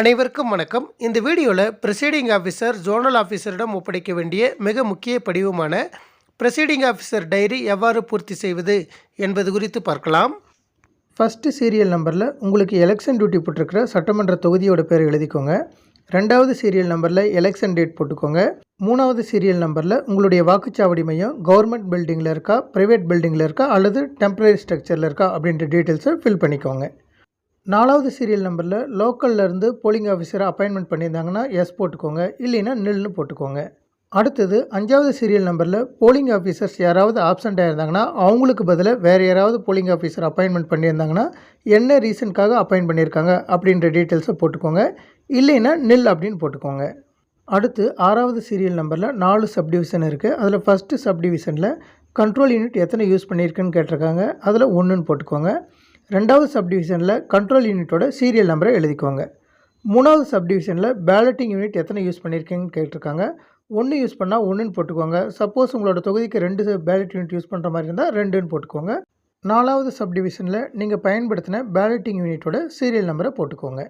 அனைவருக்கும் வணக்கம். இந்த வீடியோவில் ப்ரெசைடிங் ஆஃபீஸர் ஜோனல் ஆஃபீஸரிடம் ஒப்படைக்க வேண்டிய மிக முக்கிய படிவமான ப்ரெசைடிங் ஆஃபீஸர் டைரி எவ்வாறு பூர்த்தி செய்வது என்பது குறித்து பார்க்கலாம். ஃபஸ்ட்டு சீரியல் நம்பரில் உங்களுக்கு எலெக்ஷன் டியூட்டி போட்டிருக்கிற சட்டமன்ற தொகுதியோட பேர் எழுதிக்கோங்க. ரெண்டாவது சீரியல் நம்பரில் எலெக்ஷன் டேட் போட்டுக்கோங்க. மூணாவது சீரியல் நம்பரில் உங்களுடைய வாக்குச்சாவடி மையம் கவர்மெண்ட் பில்டிங்கில் இருக்கா ப்ரைவேட் பில்டிங்கில் இருக்கா அல்லது டெம்பரரி ஸ்ட்ரக்சரில் இருக்கா அப்படின்ற டீட்டெயில்ஸை ஃபில் பண்ணிக்கோங்க. நாலாவது சீரியல் நம்பரில் லோக்கல்லேருந்து போலிங் ஆஃபீஸரை அப்பாயின்மெண்ட் பண்ணியிருந்தாங்கன்னா எஸ் போட்டுக்கோங்க இல்லைன்னா நில்னு போட்டுக்கோங்க. அடுத்தது அஞ்சாவது சீரியல் நம்பரில் போலிங் ஆஃபீஸர்ஸ் யாராவது ஆப்சண்ட் ஆயிருந்தாங்கன்னா அவங்களுக்கு பதிலாக வேறு யாராவது போலிங் ஆஃபீஸர் அப்பாயின்மெண்ட் பண்ணியிருந்தாங்கன்னா என்ன ரீசனுக்காக அப்பாயின் பண்ணியிருக்காங்க அப்படின்ற டீட்டெயில்ஸை போட்டுக்கோங்க இல்லைன்னா நில் அப்படின்னு போட்டுக்கோங்க. அடுத்து ஆறாவது சீரியல் நம்பரில் நாலு சப்டிவிஷன் இருக்குது அதில் ஃபஸ்ட்டு சப்டிவிஷனில் கண்ட்ரோல் யூனிட் எத்தனை யூஸ் பண்ணியிருக்குன்னு கேட்டிருக்காங்க. அதில் ஒன்றுன்னு போட்டுக்கோங்க. ரெண்டாவது சப்டிவிஷனில் கண்ட்ரோல் யூனிட்டோட சீரியல் நம்பரை எழுதிக்கோங்க. மூணாவது சப்டிவிஷனில் பேலட்டிங் யூனிட் எத்தனை யூஸ் பண்ணியிருக்கீங்கன்னு கேட்டிருக்காங்க. ஒன்று யூஸ் பண்ணால் ஒன்றுன்னு போட்டுக்கோங்க. சப்போஸ் உங்களோட தொகுதிக்கு ரெண்டு பேலட் யூனிட் யூஸ் பண்ணுற மாதிரி இருந்தால் ரெண்டுன்னு போட்டுக்கோங்க. நாலாவது சப்டிவிஷனில் நீங்கள் பயன்படுத்தின பேலட்டிங் யூனிட்டோட சீரியல் நம்பரை போட்டுக்கோங்க.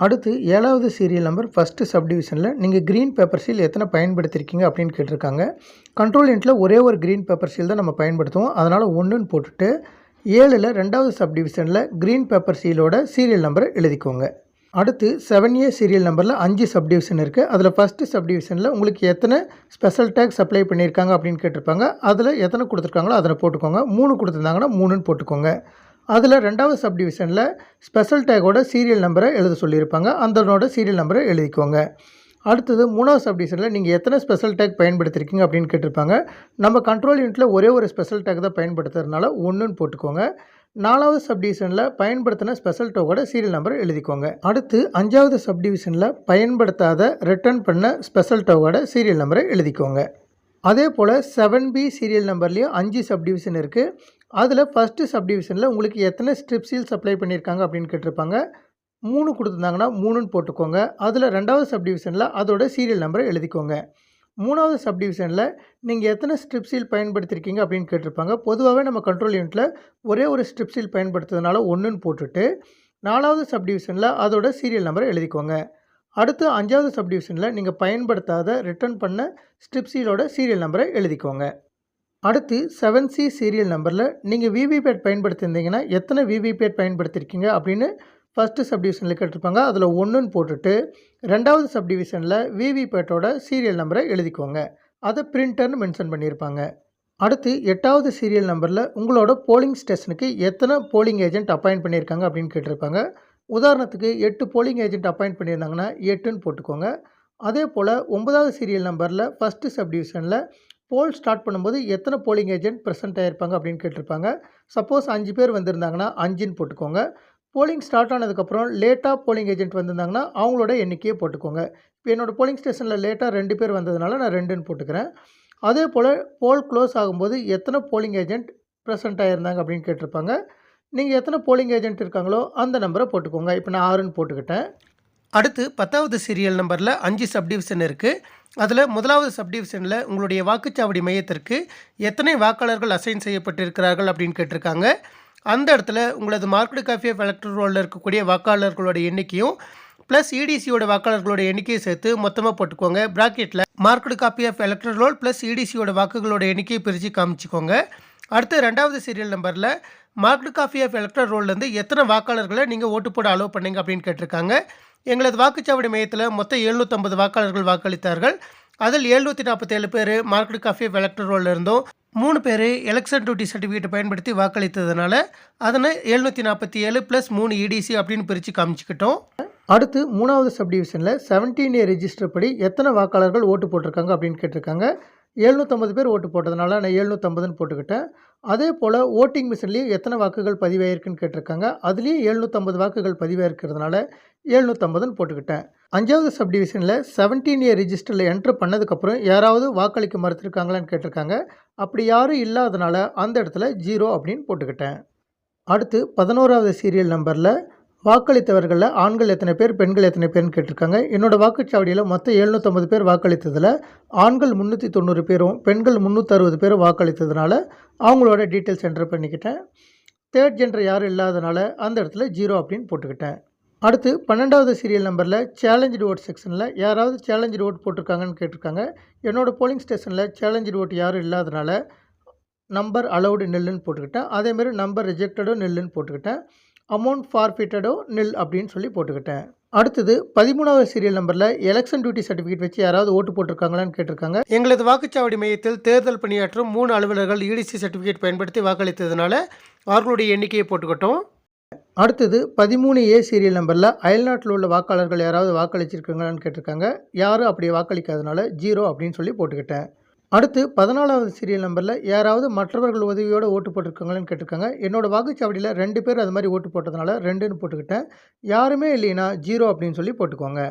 அடுத்து ஏழாவது சீரியல் நம்பர் ஃபஸ்ட்டு சப்டிவிஷனில் நீங்கள் க்ரீன் பேப்பர் சீல் எத்தனை பயன்படுத்தியிருக்கீங்க அப்படின்னு கேட்டிருக்காங்க. கண்ட்ரோல் யூனிட்டில் ஒரே ஒரு க்ரீன் பேப்பர் சீல் தான் நம்ம பயன்படுத்துவோம். அதனால் ஒன்றுன்னு போட்டுட்டு ஏழில் ரெண்டாவது சப்டிவிஷனில் க்ரீன் பேப்பர் சீலோட சீரியல் நம்பரை எழுதிக்கோங்க. அடுத்து செவன் ஏ சீரியல் நம்பரில் அஞ்சு சப்டிவிஷன் இருக்குது அதில் ஃபஸ்ட்டு சப்டிவிஷனில் உங்களுக்கு எத்தனை ஸ்பெஷல் டேக் சப்ளை பண்ணியிருக்காங்க அப்படின்னு கேட்டிருப்பாங்க. அதில் எத்தனை கொடுத்துருக்காங்களோ அதில் போட்டுக்கோங்க. மூணு கொடுத்துருந்தாங்கன்னா மூணுன்னு போட்டுக்கோங்க. அதில் ரெண்டாவது சப்டிவிஷனில் ஸ்பெஷல் டேக்கோட சீரியல் நம்பரை எழுத சொல்லியிருப்பாங்க. அந்தனோட சீரியல் நம்பரை எழுதிக்கோங்க. அடுத்தது மூணாவது சப்டிஷனில் நீங்கள் எத்தனை ஸ்பெஷல் டேக் பயன்படுத்திருக்கீங்க அப்படின்னு கேட்டிருப்பாங்க. நம்ம கண்ட்ரோல் யூனிட்டில் ஒரே ஒரு ஸ்பெஷல் டேக் தான் பயன்படுத்துறதுனால ஒன்றுன்னு போட்டுக்கோங்க. நாலாவது சப்டிவிஷனில் பயன்படுத்தின ஸ்பெஷல் டோக்கோட சீரியல் நம்பரை எழுதிக்கோங்க. அடுத்து அஞ்சாவது சப்டிவிஷனில் பயன்படுத்தாத ரிட்டர்ன் பண்ண ஸ்பெஷல் டோக்கோட சீரியல் நம்பரை எழுதிக்கோங்க. அதே போல் செவன் பி சீரியல் நம்பர்லேயும் அஞ்சு சப்டிவிஷன் இருக்குது அதில் ஃபஸ்ட்டு சப்டிவிஷனில் உங்களுக்கு எத்தனை ஸ்ட்ரிப் சீல் சப்ளை பண்ணியிருக்காங்க அப்படின்னு கேட்டிருப்பாங்க. மூணு கொடுத்துருந்தாங்கன்னா மூணுன்னு போட்டுக்கோங்க. அதில் ரெண்டாவது சப்டிவிஷனில் அதோட சீரியல் நம்பரை எழுதிக்கோங்க. மூணாவது சப்டிவிஷனில் நீங்கள் எத்தனை ஸ்ட்ரிப் சீல் பயன்படுத்தியிருக்கீங்க அப்படின்னு கேட்டிருப்பாங்க. பொதுவாகவே நம்ம கண்ட்ரோல் யூனிட்டில் ஒரே ஒரு ஸ்ட்ரிப் சீல் பயன்படுத்துறதுனால ஒன்றுன்னு போட்டுட்டு நாலாவது சப்டிவிஷனில் அதோட சீரியல் நம்பரை எழுதிக்கோங்க. அடுத்து அஞ்சாவது சப்டிவிஷனில் நீங்கள் பயன்படுத்தாத ரிட்டர்ன் பண்ண ஸ்ட்ரிப் சீலோட சீரியல் நம்பரை எழுதிக்கோங்க. அடுத்து செவன் சி சீரியல் நம்பரில் நீங்கள் விவிபேட் பயன்படுத்தியிருந்தீங்கன்னா எத்தனை விவிபேட் பயன்படுத்தியிருக்கீங்க அப்படின்னு ஃபஸ்ட்டு சப்டிவிஷனில் கேட்டிருப்பாங்க. அதில் ஒன்றுன்னு போட்டுட்டு ரெண்டாவது சப்டிவிஷனில் விவிபேட்டோட சீரியல் நம்பரை எழுதிக்கோங்க. அதை பிரிண்டர்னு மென்ஷன் பண்ணியிருப்பாங்க. அடுத்து எட்டாவது சீரியல் நம்பரில் உங்களோட போலிங் ஸ்டேஷனுக்கு எத்தனை போலிங் ஏஜென்ட் அப்பாயிண்ட் பண்ணியிருக்காங்க அப்படின்னு கேட்டிருப்பாங்க. உதாரணத்துக்கு எட்டு போலிங் ஏஜென்ட் அப்பாயிண்ட் பண்ணியிருந்தாங்கன்னா எட்டுன்னு போட்டுக்கோங்க. அதே போல் ஒன்பதாவது சீரியல் நம்பரில் ஃபஸ்ட்டு சப்டிவிஷனில் போல் ஸ்டார்ட் பண்ணும்போது எத்தனை போலிங் ஏஜென்ட் ப்ரெசென்ட் ஆகிருப்பாங்க அப்படின்னு கேட்டிருப்பாங்க. சப்போஸ் அஞ்சு பேர் வந்திருந்தாங்கன்னா அஞ்சுன்னு போட்டுக்கோங்க. போலிங் ஸ்டார்ட் ஆனதுக்கப்புறம் லேட்டாக போலிங் ஏஜென்ட் வந்திருந்தாங்கன்னா அவங்களோட எண்ணிக்கையை போட்டுக்கோங்க. இப்போ என்னோடய போலிங் ஸ்டேஷனில் லேட்டாக ரெண்டு பேர் வந்ததுனால நான் ரெண்டுன்னு போட்டுக்கிறேன். அதே போல் போல் க்ளோஸ் ஆகும்போது எத்தனை போலிங் ஏஜென்ட் ப்ரெசென்ட் ஆகியிருந்தாங்க அப்படின்னு கேட்டிருப்பாங்க. நீங்கள் எத்தனை போலிங் ஏஜென்ட் இருக்காங்களோ அந்த நம்பரை போட்டுக்கோங்க. இப்போ நான் ஆறுன்னு போட்டுக்கிட்டேன். அடுத்து பத்தாவது சீரியல் நம்பரில் அஞ்சு சப்டிவிஷன் இருக்குது அதில் முதலாவது சப்டிவிஷனில் உங்களுடைய வாக்குச்சாவடி மையத்திற்கு எத்தனை வாக்காளர்கள் அசைன் செய்யப்பட்டிருக்கிறார்கள் அப்படின்னு கேட்டிருக்காங்க. அந்த இடத்துல உங்களது மார்க்கெட் காஃபி ஆஃப் எலக்ட்ரல் ரோலில் இருக்கக்கூடிய வாக்காளர்களோட எண்ணிக்கையும் ப்ளஸ் இடிசியோட வாக்காளர்களோட எண்ணிக்கையை சேர்த்து மொத்தமாக போட்டுக்கோங்க. ப்ராக்கெட்டில் marked copy of electoral roll plus இடிசியோட வாக்குகளோட எண்ணிக்கையை பிரித்து காமிச்சிக்கோங்க. அடுத்து ரெண்டாவது சீரியல் நம்பரில் மார்க்கெட் காஃபி ஆஃப் எலக்ட்ரல் ரோல்லேருந்து எத்தனை வாக்காளர்களை நீங்கள் ஓட்டு போட அலோவ் பண்ணீங்க அப்படின்னு கேட்டிருக்காங்க. எங்களது வாக்குச்சாவடி மையத்தில் மொத்தம் எழுநூற்றம்பது வாக்காளர்கள் வாக்களித்தார்கள். அதில் எழுநூற்றி நாற்பத்தேழு பேர் மார்க்கெட் காஃபி ஆஃப் எலக்ட்ரல் ரோலில் இருந்தும். மூணு பேர் எலெக்ஷன் டியூட்டி சர்டிஃபிகேட்டை பயன்படுத்தி வாக்களித்ததுனால அதனை எழுநூற்றி நாற்பத்தி ஏழு ப்ளஸ் மூணு இடிசி அப்படின்னு பிரித்து காமிச்சிக்கிட்டோம். அடுத்து மூணாவது சப்டிவிஷனில் செவன்டீன் ஏ ரெஜிஸ்டர் படி எத்தனை வாக்காளர்கள் ஓட்டு போட்டிருக்காங்க அப்படின்னு கேட்டிருக்காங்க. எழுநூற்றம்பது பேர் ஓட்டு போட்டதுனால நான் எழுநூற்றம்பதுன்னு போட்டுக்கிட்டேன். அதே போல் ஓட்டிங் மிஷின்லேயும் எத்தனை வாக்குகள் பதிவாயிருக்குன்னு கேட்டிருக்காங்க. அதுலேயும் எழுநூற்றம்பது வாக்குகள் பதிவாயிருக்கிறதுனால எழுநூற்றம்பதுன்னு போட்டுக்கிட்டேன். அஞ்சாவது சப்டிவிஷனில் செவன்டீன் இயர் ரிஜிஸ்டரில் என்ட்ரு பண்ணதுக்கப்புறம் யாராவது வாக்களிக்க மறுத்துருக்காங்களான்னு கேட்டிருக்காங்க. அப்படி யாரும் இல்லாதனால அந்த இடத்துல ஜீரோ அப்படின்னு போட்டுக்கிட்டேன். அடுத்து பதினோராவது சீரியல் நம்பரில் வாக்களித்தவர்களில் ஆண்கள் எத்தனை பேர் பெண்கள் எத்தனை பேர்னு கேட்டிருக்காங்க. என்னோடய வாக்குச்சாவடியில் மொத்தம் எழுநூற்றம்பது பேர் வாக்களித்ததில் ஆண்கள் முந்நூற்றி தொண்ணூறு பேரும் பெண்கள் முந்நூற்றறுபது பேரும் வாக்களித்ததுனால அவங்களோட டீட்டெயில்ஸ் என்டர் பண்ணிக்கிட்டேன். தேர்ட் ஜெண்டர் யாரும் இல்லாதனால அந்த இடத்துல ஜீரோ அப்படின்னு போட்டுக்கிட்டேன். அடுத்து பன்னெண்டாவது சீரியல் நம்பரில் சேலஞ்சு ஓட் செக்ஷனில் யாராவது சேலஞ்சு ஓட் போட்டிருக்காங்கன்னு கேட்டிருக்காங்க. என்னோடய போலிங் ஸ்டேஷனில் சேலஞ்சு ஓட் யாரும் இல்லாதனால நம்பர் அலௌடு நெல்லுன்னு போட்டுக்கிட்டேன். அதேமாரி நம்பர் ரிஜெக்டடோ நெல்லுன்னு போட்டுக்கிட்டேன். அமௌண்ட் ஃபார்ஃபிட்டடோ நெல் அப்படின்னு சொல்லி போட்டுக்கிட்டேன். அடுத்தது பதிமூணாவது சீரியல் நம்பரில் எலெக்ஷன் டியூட்டி சர்டிஃபிகேட் வச்சு யாராவது ஓட்டு போட்டிருக்காங்களான்னு கேட்டிருக்காங்க. எங்களது வாக்குச்சாவடி மையத்தில் தேர்தல் பணியாற்றும் மூணு அலுவலர்கள் இடிசி சர்டிஃபிகேட் பயன்படுத்தி வாக்களித்ததுனால அவர்களுடைய எண்ணிக்கையை போட்டுக்கிட்டோம். அடுத்தது பதிமூணு ஏ சீரியல் நம்பரில் அயல்நாட்டில் உள்ள வாக்காளர்கள் யாராவது வாக்களிச்சிருக்காங்களான்னு கேட்டிருக்காங்க. யாரும் அப்படி வாக்களிக்காதனால ஜீரோ அப்படின்னு சொல்லி போட்டுக்கிட்டேன். அடுத்து பதினாலாவது சீரியல் நம்பரில் யாராவது மற்றவர்கள் உதவியோடு ஓட்டு போட்டிருக்காங்களான்னு கேட்டிருக்காங்க. என்னோடய வாக்குச்சாவடியில் ரெண்டு பேர் அது மாதிரி ஓட்டு போட்டதுனால ரெண்டுன்னு போட்டுக்கிட்டேன். யாருமே இல்லைன்னா ஜீரோ அப்படின்னு சொல்லி போட்டுக்கோங்க.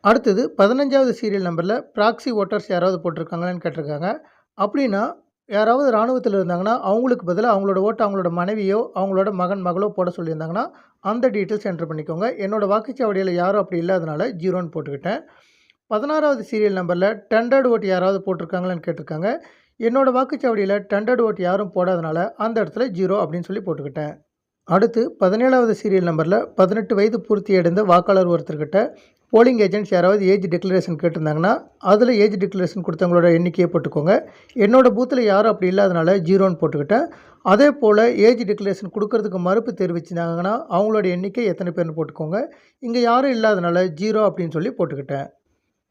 அடுத்தது பதினஞ்சாவது சீரியல் நம்பரில் ப்ராக்ஸி ஓட்டர்ஸ் யாராவது போட்டிருக்காங்களான்னு கேட்டிருக்காங்க. அப்படின்னா யாராவது இராணுவத்தில் இருந்தாங்கன்னா அவங்களுக்கு பதிலாக அவங்களோட ஓட்டு அவங்களோட மனைவியோ அவங்களோட மகன் மகளோ போட சொல்லியிருந்தாங்கன்னா அந்த டீட்டெயில்ஸ் என்ட்ரு பண்ணிக்கோங்க. என்னோடய வாக்குச்சாவடியில் யாரும் அப்படி இல்லாதனால ஜீரோன்னு போட்டுக்கிட்டேன். பதினாறாவது சீரியல் நம்பரில் டெண்டர்டு ஓட்டு யாராவது போட்டிருக்காங்களான்னு கேட்டிருக்காங்க. என்னோடய வாக்குச்சாவடியில் டெண்டர்டு ஓட்டு யாரும் போடாதனால அந்த இடத்துல ஜீரோ அப்படின்னு சொல்லி போட்டுக்கிட்டேன். அடுத்து பதினேழாவது சீரியல் நம்பரில் பதினெட்டு வயது பூர்த்தி அடைந்த வாக்காளர் ஒருத்தர்கிட்ட போலிங் ஏஜென்ட்ஸ் யாராவது ஏஜ் டிக்ளரேஷன் கேட்டிருந்தாங்கன்னா அதில் ஏஜ் டிக்ளரேஷன் கொடுத்தவங்களோட எண்ணிக்கையை போட்டுக்கோங்க. என்னோடய பூத்தில் யாரும் அப்படி இல்லாதனால ஜீரோன்னு போட்டுக்கிட்டேன். அதே போல் ஏஜ் டிக்ளரேஷன் கொடுக்கறதுக்கு மறுப்பு தெரிவிச்சிருந்தாங்கன்னா அவங்களோட எண்ணிக்கை எத்தனை பேர்னு போட்டுக்கோங்க. இங்கே யாரும் இல்லாதனால ஜீரோ அப்படின்னு சொல்லி போட்டுக்கிட்டேன்.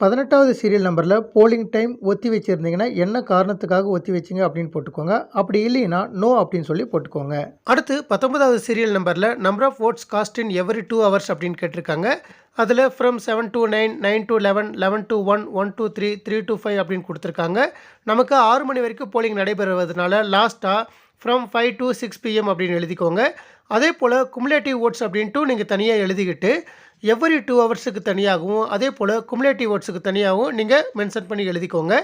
பதினெட்டாவது சீரியல் நம்பரில் போலிங் டைம் ஒத்தி வச்சுருந்தீங்கன்னா என்ன காரணத்துக்காக ஒத்தி வச்சிங்க அப்படின்னு போட்டுக்கோங்க. அப்படி இல்லைன்னா நோ அப்படின்னு சொல்லி போட்டுக்கோங்க. அடுத்து பத்தொன்பதாவது சீரியல் நம்பரில் number of votes cast in every two hours அப்படின்னு கேட்டிருக்காங்க. அதில் from seven to nine nine to eleven eleven to one one to three three to five அப்படின்னு கொடுத்துருக்காங்க. நமக்கு ஆறு மணி வரைக்கும் போலிங் நடைபெறுவதனால லாஸ்ட்டாக from five to six PM அப்படின்னு எழுதிக்கோங்க. அதே போல் குமுலேட்டிவ் ஓட்ஸ் அப்படின்ட்டு நீங்கள் தனியாக எழுதிக்கிட்டு எவ்ரி டூ ஹவர்ஸுக்கு தனியாகவும் அதே போல் குமுலேட்டிவ் ஓட்ஸுக்கு தனியாகவும் நீங்கள் மென்ஷன் பண்ணி எழுதிக்கோங்க.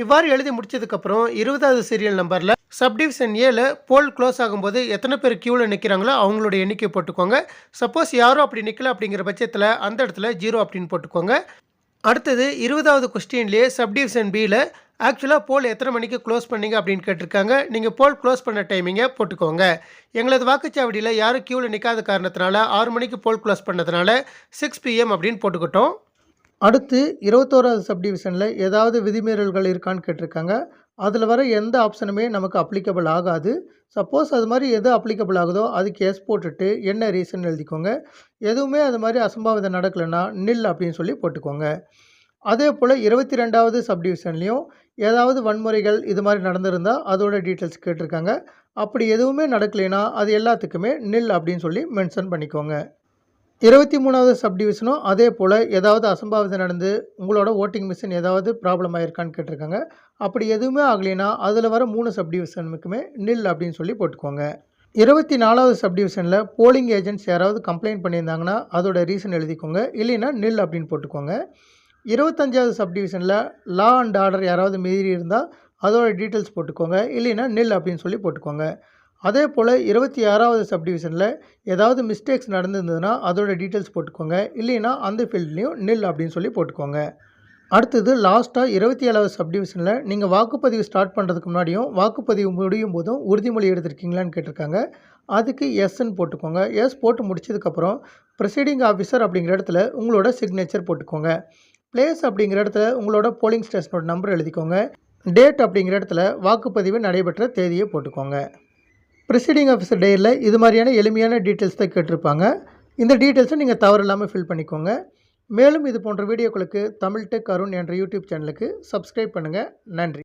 இவ்வாறு எழுதி முடிச்சதுக்கப்புறம் இருபதாவது சீரியல் நம்பரில் சப்டிவிஷன் ஏல போல் க்ளோஸ் ஆகும்போது எத்தனை பேர் க்யூவில் நிற்கிறாங்களோ அவங்களோட எண்ணிக்கை போட்டுக்கோங்க. சப்போஸ் யாரும் அப்படி நிற்கல அப்படிங்கிற பட்சத்தில் அந்த இடத்துல ஜீரோ அப்படின்னு போட்டுக்கோங்க. அடுத்தது இருபதாவது கொஸ்டின்லேயே சப்டிவிஷன் பியில் ஆக்சுவலாக போல் எத்தனை மணிக்கு க்ளோஸ் பண்ணீங்க அப்படின்னு கேட்டிருக்காங்க. நீங்கள் போல் க்ளோஸ் பண்ண டைமிங்கை போட்டுக்கோங்க. எங்களது வாக்குச்சாவடியில் யாரும் க்யூவில் நிற்காத காரணத்தினால ஆறு மணிக்கு போல் க்ளோஸ் பண்ணதுனால சிக்ஸ் பிஎம் அப்படின்னு போட்டுக்கிட்டோம். அடுத்து இருபத்தோராவது சப்டிவிஷனில் ஏதாவது விதிமீறல்கள் இருக்கான்னு கேட்டிருக்காங்க. அதில் வர எந்த ஆப்ஷனுமே நமக்கு அப்ளிகபிள் ஆகாது. சப்போஸ் அது மாதிரி எது அப்ளிகபிள் ஆகுதோ அதுக்கு எஸ் போட்டுட்டு என்ன ரீசன் எழுதிக்கோங்க. எதுவுமே அது மாதிரி அசம்பாவிதம் நடக்கலைன்னா நில் அப்படின்னு சொல்லி போட்டுக்கோங்க. அதே போல் இருபத்தி ரெண்டாவது சப்டிவிஷன்லேயும் ஏதாவது வன்முறைகள் இது மாதிரி நடந்திருந்தால் அதோட டீட்டெயில்ஸ் கேட்டிருக்காங்க. அப்படி எதுவுமே நடக்கலைன்னா அது எல்லாத்துக்குமே நில் அப்படின்னு சொல்லி மென்ஷன் பண்ணிக்கோங்க. இருபத்தி மூணாவது சப்டிவிஷனும் அதே போல் ஏதாவது அசம்பாவிதம் நடந்து உங்களோட ஓட்டிங் மிஷின் ஏதாவது ப்ராப்ளம் ஆயிருக்கான்னு கேட்டிருக்காங்க. அப்படி எதுவுமே ஆகலைன்னா அதில் வர மூணு சப்டிவிஷனுக்குமே நில் அப்படின்னு சொல்லி போட்டுக்கோங்க. இருபத்தி நாலாவது சப்டிவிஷனில் போலிங் ஏஜென்ட்ஸ் யாராவது கம்ப்ளைண்ட் பண்ணியிருந்தாங்கன்னா அதோட ரீசன் எழுதிக்கோங்க. இல்லைன்னா நில் அப்படின்னு போட்டுக்கோங்க. இருபத்தஞ்சாவது சப்டிவிஷனில் லா அண்ட் ஆர்டர் யாராவது மீறி இருந்தால் அதோட டீட்டெயில்ஸ் போட்டுக்கோங்க. இல்லைன்னா நில் அப்படின்னு சொல்லி போட்டுக்கோங்க. அதே போல் இருபத்தி ஆறாவது சப்டிவிஷனில் ஏதாவது மிஸ்டேக்ஸ் நடந்திருந்ததுன்னா அதோட டீட்டெயில்ஸ் போட்டுக்கோங்க. இல்லைன்னா அந்த ஃபீல்ட்லேயும் நில் அப்படின்னு சொல்லி போட்டுக்கோங்க. அடுத்தது லாஸ்ட்டாக இருபத்தி ஏழாவது சப்டிவிஷனில் நீங்கள் வாக்குப்பதிவு ஸ்டார்ட் பண்ணுறதுக்கு முன்னாடியும் வாக்குப்பதிவு முடியும் போதும் உறுதிமொழி எடுத்திருக்கீங்களான்னு கேட்டிருக்காங்க. அதுக்கு எஸ்ன்னு போட்டுக்கோங்க. எஸ் போட்டு முடிச்சதுக்கப்புறம் ப்ரொசீடிங் ஆஃபீஸர் அப்படிங்கிற இடத்துல உங்களோட சிக்னேச்சர் போட்டுக்கோங்க. பிளேஸ் அப்படிங்கிற இடத்துல உங்களோட போலிங் ஸ்டேஷனோட நம்பர் எழுதிக்கோங்க. டேட் அப்படிங்கிற இடத்துல வாக்குப்பதிவு நடைபெற்ற தேதியை போட்டுக்கோங்க. ப்ரிசைடிங் ஆஃபீஸர் டேயில் இது மாதிரியான எளிமையான டீட்டெயில்ஸ் தான் கேட்டிருப்பாங்க. இந்த டீட்டெயில்ஸை நீங்கள் தவறு இல்லாமல் ஃபில் பண்ணிக்கோங்க. மேலும் இது போன்ற வீடியோக்களுக்கு தமிழ் டெக் அருண் என்ற யூடியூப் சேனலுக்கு சப்ஸ்கிரைப் பண்ணுங்கள் நன்றி.